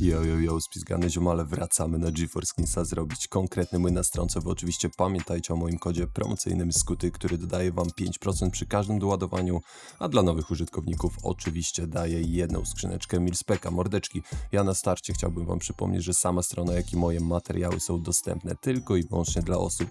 Yo, yo, yo, spizgane ziomale, wracamy na GeForce Skinsa zrobić konkretny mój na stronce. Wy oczywiście pamiętajcie o moim kodzie promocyjnym Skuty, który dodaje wam 5% przy każdym doładowaniu, a dla nowych użytkowników oczywiście daje jedną skrzyneczkę Milspeka, mordeczki. Ja na starcie chciałbym wam przypomnieć, że sama strona, jak i moje materiały są dostępne tylko i wyłącznie dla osób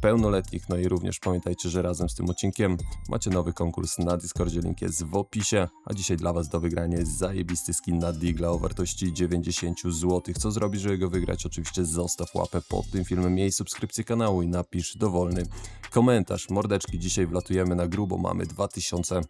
pełnoletnich. No i również pamiętajcie, że razem z tym odcinkiem macie nowy konkurs na Discordzie, link jest w opisie, a dzisiaj dla Was do wygrania jest zajebisty skin na Digla o wartości 90 zł. Co zrobić, żeby go wygrać? Oczywiście zostaw łapę pod tym filmem, miej subskrypcję kanału i napisz dowolny komentarz. Mordeczki, dzisiaj wlatujemy na grubo, mamy 2000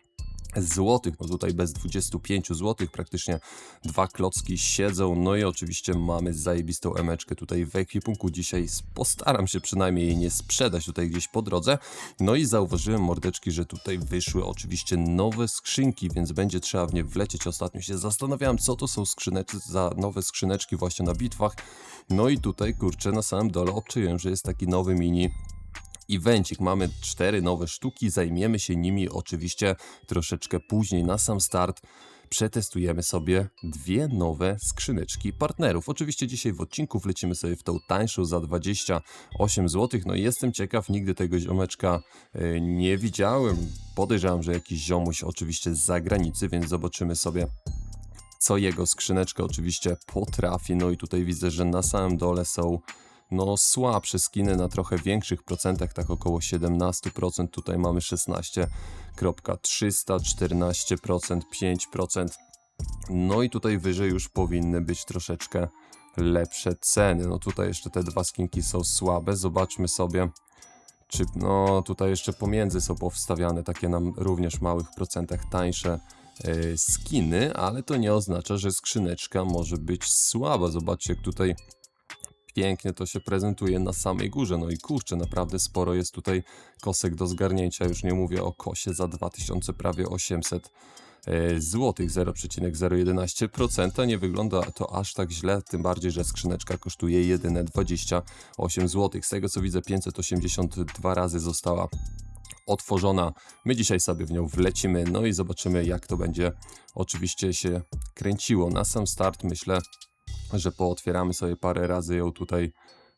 złotych, no tutaj bez 25 złotych praktycznie dwa klocki siedzą, no i oczywiście mamy zajebistą emeczkę tutaj w ekwipunku, dzisiaj postaram się przynajmniej jej nie sprzedać tutaj gdzieś po drodze, no i zauważyłem mordeczki, że tutaj wyszły oczywiście nowe skrzynki, więc będzie trzeba w nie wlecieć, ostatnio się zastanawiałem co to są skrzyneczki, za nowe skrzyneczki właśnie na bitwach, no i tutaj kurczę na samym dole obczyłem, że jest taki nowy mini evencik. Mamy cztery nowe sztuki, zajmiemy się nimi oczywiście troszeczkę później na sam start. Przetestujemy sobie dwie nowe skrzyneczki partnerów. Oczywiście dzisiaj w odcinku wlecimy sobie w tą tańszą za 28 zł. No i jestem ciekaw, nigdy tego ziomeczka e, nie widziałem. Podejrzewam, że jakiś ziomuś oczywiście z zagranicy, więc zobaczymy sobie co jego skrzyneczka oczywiście potrafi. No i tutaj widzę, że na samym dole są no słabsze skiny na trochę większych procentach, tak około 17%. Tutaj mamy 16,300, 14%, 5%. No i tutaj wyżej już powinny być troszeczkę lepsze ceny. No tutaj jeszcze te dwa skinki są słabe. Zobaczmy sobie, czy no tutaj jeszcze pomiędzy są powstawiane takie nam również małych procentach tańsze e, skiny, ale to nie oznacza, że skrzyneczka może być słaba. Zobaczcie, jak tutaj pięknie to się prezentuje na samej górze. No i kurczę, naprawdę sporo jest tutaj kosek do zgarnięcia. Już nie mówię o kosie za 2000, prawie 800 e, złotych 0,011%. Nie wygląda to aż tak źle, tym bardziej, że skrzyneczka kosztuje jedyne 28 zł. Z tego co widzę 582 razy została otworzona. My dzisiaj sobie w nią wlecimy, no i zobaczymy jak to będzie oczywiście się kręciło. Na sam start myślę, że pootwieramy sobie parę razy ją tutaj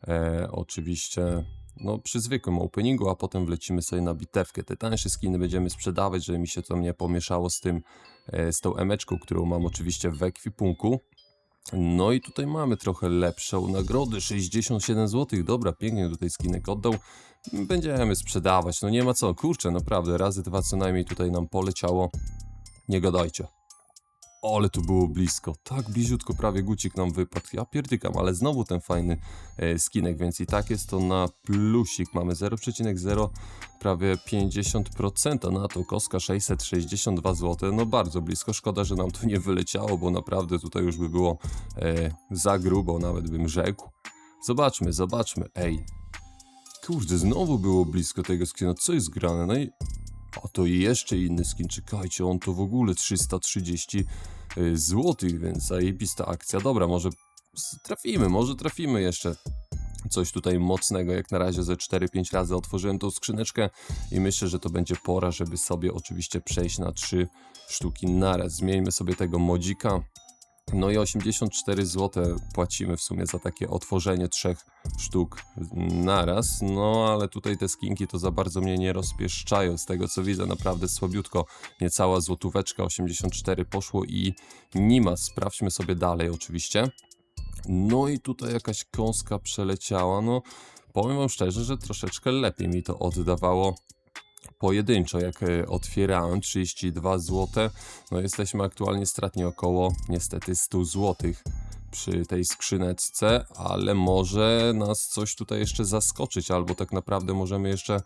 e, oczywiście no, przy zwykłym openingu, a potem wlecimy sobie na bitewkę. Te tańsze skiny będziemy sprzedawać, żeby mi się to nie pomieszało z tym, e, z tą emeczką, którą mam oczywiście w ekwipunku. No i tutaj mamy trochę lepszą nagrodę, 67 zł, dobra, pięknie tutaj skinek oddał. Będziemy sprzedawać, no nie ma co, kurczę, naprawdę, razy dwa co najmniej tutaj nam poleciało. Nie gadajcie. Ale tu było blisko, tak bliziutko prawie gucik nam wypadł. Ja pierdykam, ale znowu ten fajny e, skinek, więc i tak jest to na plusik. Mamy 0,0 prawie 50% na to, koska 662 zł. No bardzo blisko, szkoda, że nam to nie wyleciało, bo naprawdę tutaj już by było e, za grubo, nawet bym rzekł. Zobaczmy, zobaczmy, ej. Kurde, znowu było blisko tego skina, co jest grane? No i a to jeszcze inny skin, czekajcie, on to w ogóle 330 zł, więc zajebista akcja. Dobra, może trafimy, może trafimy jeszcze coś tutaj mocnego. Jak na razie ze 4-5 razy otworzyłem tą skrzyneczkę i myślę, że to będzie pora, żeby sobie oczywiście przejść na 3 sztuki naraz. Zmieńmy sobie tego modzika. No i 84 zł płacimy w sumie za takie otworzenie trzech sztuk naraz. No ale tutaj te skinki to za bardzo mnie nie rozpieszczają. Z tego co widzę, naprawdę słabiutko. Niecała złotóweczka 84 poszło i nie ma. Sprawdźmy sobie dalej oczywiście. No i tutaj jakaś kąska przeleciała. No powiem wam szczerze, że troszeczkę lepiej mi to oddawało pojedynczo, jak e, otwierałem 32 zł, no jesteśmy aktualnie stratni około niestety 100 złotych przy tej skrzyneczce, ale może nas coś tutaj jeszcze zaskoczyć, albo tak naprawdę możemy jeszcze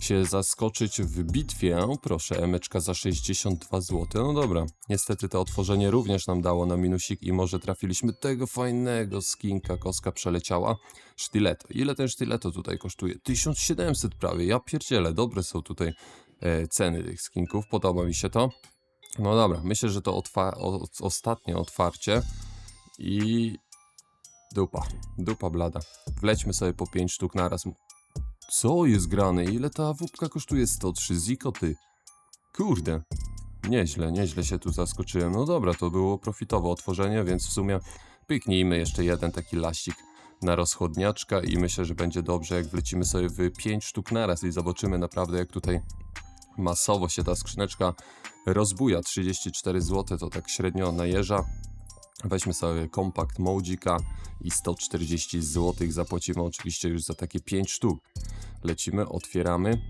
się zaskoczyć w bitwie. Proszę, emeczka za 62 zł. No dobra, niestety to otworzenie również nam dało na minusik i może trafiliśmy tego fajnego skinka, koska przeleciała. Sztyleto. Ile ten sztyleto tutaj kosztuje? 1700 prawie. Ja pierdzielę, dobre są tutaj e, ceny tych skinków. Podoba mi się to. No dobra, myślę, że to otwa ostatnie otwarcie. I dupa, dupa blada. Wlećmy sobie po 5 sztuk naraz. Co jest grane? Ile ta wódka kosztuje? 103 zikoty. Kurde. Nieźle, nieźle się tu zaskoczyłem. No dobra, to było profitowe otworzenie, więc w sumie pyknijmy jeszcze jeden taki laścik na rozchodniaczka i myślę, że będzie dobrze, jak wlecimy sobie w 5 sztuk naraz i zobaczymy naprawdę, jak tutaj masowo się ta skrzyneczka rozbuja. 34 zł to tak średnio najeża. Weźmy sobie kompakt Modzika i 140 zł zapłacimy oczywiście już za takie 5 sztuk. Lecimy, otwieramy.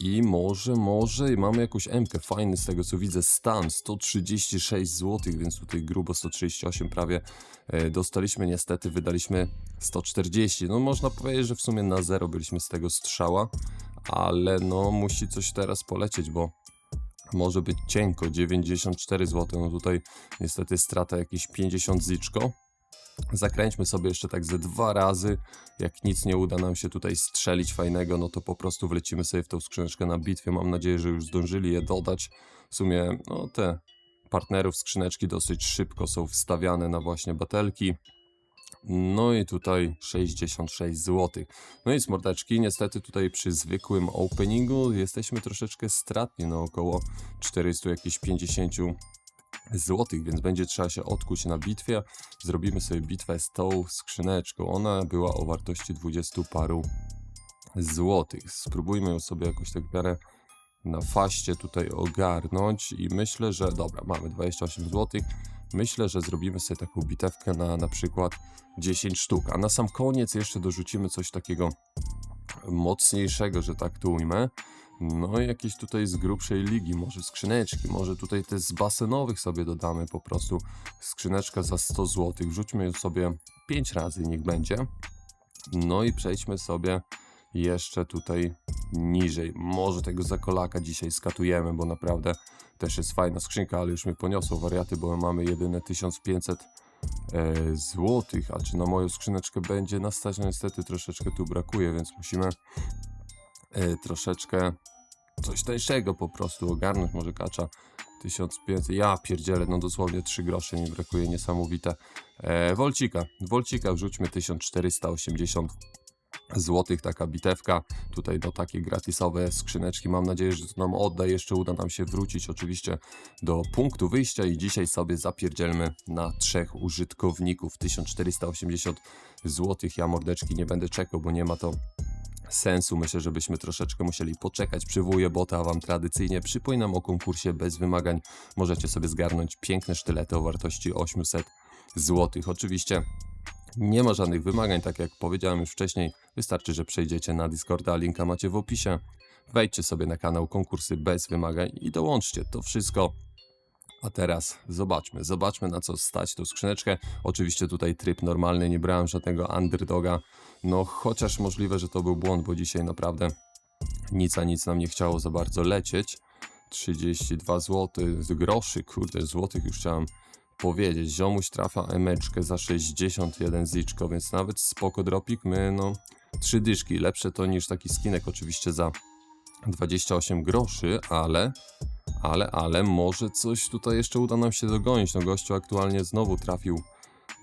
I może, może mamy jakąś MK fajny z tego co widzę stan 136 zł, więc tutaj grubo 138 prawie e, dostaliśmy niestety, wydaliśmy 140. No można powiedzieć, że w sumie na zero byliśmy z tego strzała, ale no musi coś teraz polecieć, bo może być cienko 94 zł. No tutaj niestety strata jakieś 50 ziczko. Zakręćmy sobie jeszcze tak ze dwa razy. Jak nic nie uda nam się tutaj strzelić fajnego, no to po prostu wlecimy sobie w tą skrzyneczkę na bitwie. Mam nadzieję, że już zdążyli je dodać. W sumie, no te partnerów skrzyneczki dosyć szybko są wstawiane na właśnie batelki. No i tutaj 66 zł. No i z mordeczki, niestety tutaj przy zwykłym openingu jesteśmy troszeczkę stratni na około 400 jakichś 50 złotych, więc będzie trzeba się odkuć na bitwie. Zrobimy sobie bitwę z tą skrzyneczką. Ona była o wartości 20 paru złotych. Spróbujmy ją sobie jakoś tak w miarę na faście tutaj ogarnąć i myślę, że dobra, mamy 28 złotych. Myślę, że zrobimy sobie taką bitewkę na na przykład 10 sztuk, a na sam koniec jeszcze dorzucimy coś takiego mocniejszego, że tak to ujmę. No, jakieś tutaj z grubszej ligi, może skrzyneczki, może tutaj te z basenowych sobie dodamy po prostu. Skrzyneczka za 100 zł, wrzućmy ją sobie 5 razy, niech będzie. No i przejdźmy sobie jeszcze tutaj niżej. Może tego zakolaka dzisiaj skatujemy, bo naprawdę też jest fajna skrzynka, ale już mnie poniosło wariaty, bo mamy jedyne 1500 e, złotych, a czy na moją skrzyneczkę będzie nas stać? No niestety troszeczkę tu brakuje, więc musimy e, troszeczkę coś tańszego po prostu ogarnąć, może kacza 1500, ja pierdzielę, no dosłownie 3 grosze mi brakuje, niesamowite. E, Wolcika, Wolcika wrzućmy 1480 złotych taka bitewka, tutaj no takie gratisowe skrzyneczki, mam nadzieję, że to nam odda, jeszcze uda nam się wrócić oczywiście do punktu wyjścia i dzisiaj sobie zapierdzielmy na trzech użytkowników, 1480 złotych, ja mordeczki nie będę czekał, bo nie ma to sensu. Myślę, żebyśmy troszeczkę musieli poczekać. Przywołuję bota, a wam tradycyjnie przypominam o konkursie bez wymagań. Możecie sobie zgarnąć piękne sztylety o wartości 800 zł. Oczywiście nie ma żadnych wymagań, tak jak powiedziałem już wcześniej. Wystarczy, że przejdziecie na Discorda, linka macie w opisie. Wejdźcie sobie na kanał konkursy bez wymagań i dołączcie to wszystko. A teraz zobaczmy, zobaczmy na co stać tą skrzyneczkę. Oczywiście tutaj tryb normalny, nie brałem żadnego underdoga. No chociaż możliwe, że to był błąd, bo dzisiaj naprawdę nic a nic nam nie chciało za bardzo lecieć. 32 zł, groszy, kurde, złotych już chciałem powiedzieć. Ziomuś trafia emeczkę za 61 ziczko, więc nawet spoko dropik. My no, trzy dyszki, lepsze to niż taki skinek oczywiście za 28 groszy, ale ale, ale może coś tutaj jeszcze uda nam się dogonić. No gościu aktualnie znowu trafił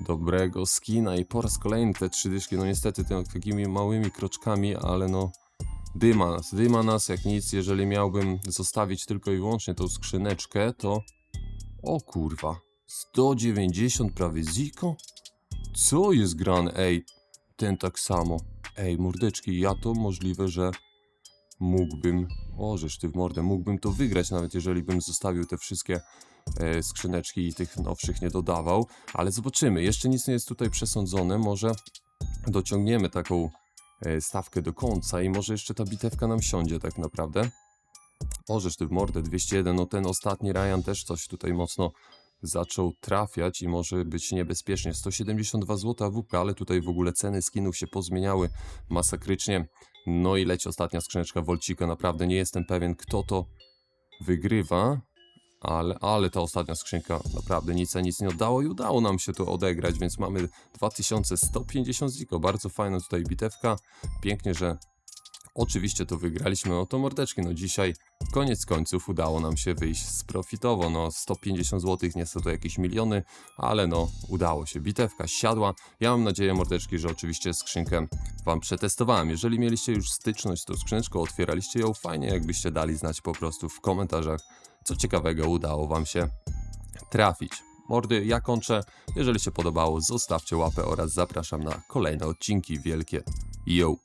dobrego skina i po raz kolejny te trzy dyszki, no niestety ty- takimi małymi kroczkami, ale no dyma nas, dyma nas jak nic. Jeżeli miałbym zostawić tylko i wyłącznie tą skrzyneczkę, to o kurwa, 190 prawie ziko? Co jest grane? Ej, ten tak samo. Ej, mordeczki, ja to możliwe, że mógłbym, o żeż ty w mordę, mógłbym to wygrać, nawet jeżeli bym zostawił te wszystkie e, skrzyneczki i tych nowszych nie dodawał, ale zobaczymy, jeszcze nic nie jest tutaj przesądzone, może dociągniemy taką e, stawkę do końca i może jeszcze ta bitewka nam siądzie tak naprawdę. O żeż ty w mordę, 201, no ten ostatni Ryan też coś tutaj mocno zaczął trafiać i może być niebezpiecznie. 172 zł WP, ale tutaj w ogóle ceny skinów się pozmieniały masakrycznie. No i leci ostatnia skrzyneczka Wolcika. Naprawdę nie jestem pewien, kto to wygrywa, ale, ale ta ostatnia skrzynka naprawdę nic a nic nie oddało i udało nam się to odegrać, więc mamy 2150 ziko. Bardzo fajna tutaj bitewka. Pięknie, że oczywiście to wygraliśmy. Oto mordeczki, no dzisiaj koniec końców udało nam się wyjść z profitowo. No 150 zł, to jakieś miliony, ale no udało się. Bitewka siadła. Ja mam nadzieję, mordeczki, że oczywiście skrzynkę wam przetestowałem. Jeżeli mieliście już styczność z tą skrzyneczką, otwieraliście ją fajnie, jakbyście dali znać po prostu w komentarzach, co ciekawego udało wam się trafić. mordy, ja kończę. Jeżeli się podobało, zostawcie łapę oraz zapraszam na kolejne odcinki wielkie. Yo!